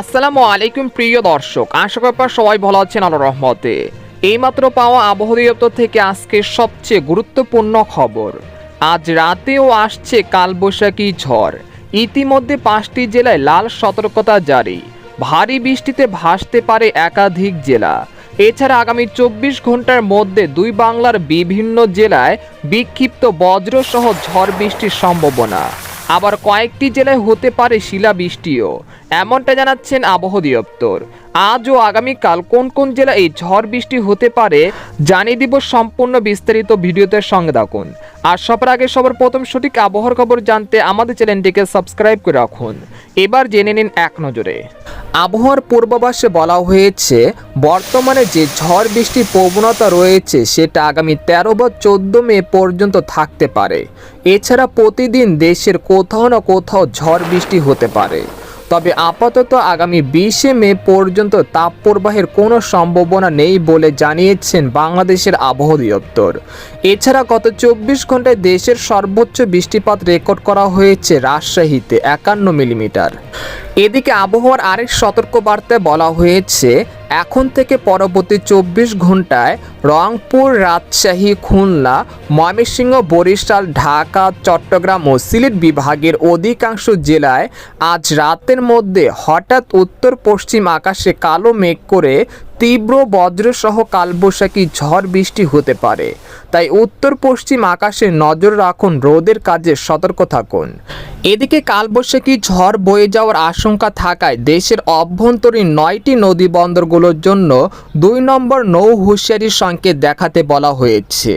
আসসালামু আলাইকুম, প্রিয় দর্শক। আশা করি সবাই ভালো আছেন আলো রহমতে। এইমাত্র পাওয়া আবহাওয়া দপ্তর থেকে আজকে সবচেয়ে গুরুত্বপূর্ণ খবর। আজ রাতেও আসছে কালবৈশাখী ঝড়। ইতিমধ্যে পাঁচটি জেলায় লাল সতর্কতা জারি। ভারী বৃষ্টিতে ভাসতে পারে একাধিক জেলা। এছাড়া আগামী চব্বিশ ঘণ্টার মধ্যে দুই বাংলার বিভিন্ন জেলায় বিক্ষিপ্ত বজ্রসহ ঝড় বৃষ্টির সম্ভাবনা। আবার কয়েকটি জেলায় হতে পারে শিলাবৃষ্টিও। এমনটা জানাচ্ছেন আবহাওয়া দপ্তর। আজ ও আগামীকাল কোন কোন জেলায় এই ঝড় বৃষ্টি হতে পারে জানিয়ে দিব সম্পূর্ণ বিস্তারিত ভিডিওতে সঙ্গে থাকুন। আর সবার আগে সবার প্রথম সঠিক আবহাওয়ার খবর জানতে আমাদের চ্যানেলটিকে সাবস্ক্রাইব করে রাখুন। এবার জেনে নিন এক নজরে। আবহাওয়ার পূর্বাভাসে বলা হয়েছে, বর্তমানে যে ঝড় বৃষ্টির প্রবণতা রয়েছে, সেটা আগামী তেরো বা চোদ্দ মে পর্যন্ত থাকতে পারে। এছাড়া প্রতিদিন দেশের কোথাও না কোথাও ঝড় বৃষ্টি হতে পারে। তবে আপাতত আগামী বিশে মে পর্যন্ত তাপপ্রবাহের কোনো সম্ভাবনা নেই বলে জানিয়েছেন বাংলাদেশের আবহাওয়া দপ্তর। এছাড়া গত চব্বিশ ঘন্টায় দেশের সর্বোচ্চ বৃষ্টিপাত রেকর্ড করা হয়েছে রাজশাহীতে, একান্ন মিলিমিটার। এদিকে আবহাওয়ার আরেক সতর্কবার্তায় বলা হয়েছে এখন থেকে পরবর্তী চব্বিশ ঘন্টায় রংপুর, রাজশাহী, খুলনা, ময়মনসিংহ, বরিশাল, ঢাকা, চট্টগ্রাম ও সিলেট বিভাগের অধিকাংশ জেলায় আজ রাতের মধ্যে হঠাৎ উত্তর পশ্চিম আকাশে কালো মেঘ করে তীব্র বজ্রসহ কালবৈশাখী ঝড় বৃষ্টি হতে পারে। তাই উত্তর পশ্চিম আকাশে নজর রাখুন, রোদের কাজে সতর্ক থাকুন। এদিকে কালবৈশাখী ঝড় বয়ে যাওয়ার আশঙ্কা থাকায় দেশের অভ্যন্তরীণ নয়টি নদী বন্দরগুলোর জন্য দুই নম্বর নৌ হুঁশিয়ারির সংকেত দেখাতে বলা হয়েছে।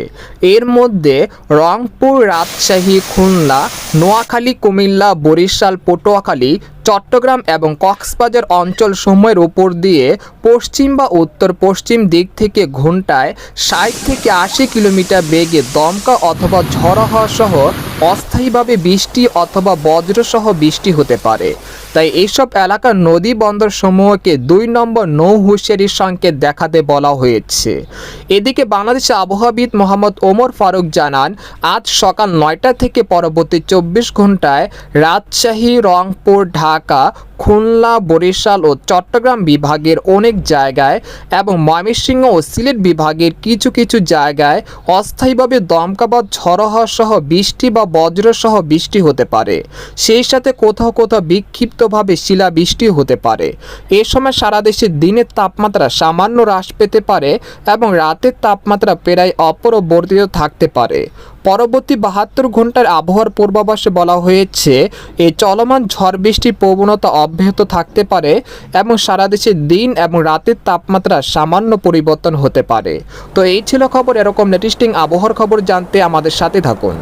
এর মধ্যে রংপুর, রাজশাহী, খুলনা, নোয়াখালী, কুমিল্লা, বরিশাল, পটুয়াখালী চট্টগ্রাম এবং কক্সবাজার অঞ্চল সময়ের উপর দিয়ে পশ্চিম বা উত্তর পশ্চিম দিক থেকে ঘন্টায় ষাট থেকে আশি কিলোমিটার বেগে দমকা অথবা ঝড় হওয়া সহ অস্থায়ীভাবে বৃষ্টি অথবা বজ্রসহ বৃষ্টি হতে পারে। তাই এইসব এলাকার নদী বন্দর সমূহকে দুই নম্বর নৌ হুঁশিয়ারির সংকেত দেখাতে বলা হয়েছে। এদিকে বাংলাদেশ আবহাওয়াবিদ মোহাম্মদ ওমর ফারুক জানান, আজ সকাল নয়টা থেকে পরবর্তী চব্বিশ ঘন্টায় রাজশাহী, রংপুর, ঢাকা খুলনা, বরিশাল ও চট্টগ্রাম বিভাগের অনেক জায়গায় এবং ময়মনসিংহ ও সিলেট বিভাগের কিছু কিছু জায়গায় অস্থায়ীভাবে দমকা বা ঝড়ো হওয়া সহ বৃষ্টি বা বজ্রসহ বৃষ্টি হতে পারে। সেই সাথে কোথাও কোথাও বিক্ষিপ্তভাবে শিলাবৃষ্টি হতে পারে। এ সময় সারা দেশে দিনের তাপমাত্রা সামান্য হ্রাস পেতে পারে এবং রাতের তাপমাত্রা প্রায় অপরবর্তিত থাকতে পারে। পরবর্তী বাহাত্তর ঘণ্টার আবহাওয়ার পূর্বাভাসে বলা হয়েছে এই চলমান ঝড় বৃষ্টির প্রবণতা অব্যাহত থাকতে পারে এবং সারা দেশে দিন এবং রাতের তাপমাত্রা সামান্য পরিবর্তন হতে পারে। তো এই ছিল খবর, এরকম লেটেস্টিং আবহাওয়ার খবর জানতে আমাদের সাথে থাকুন।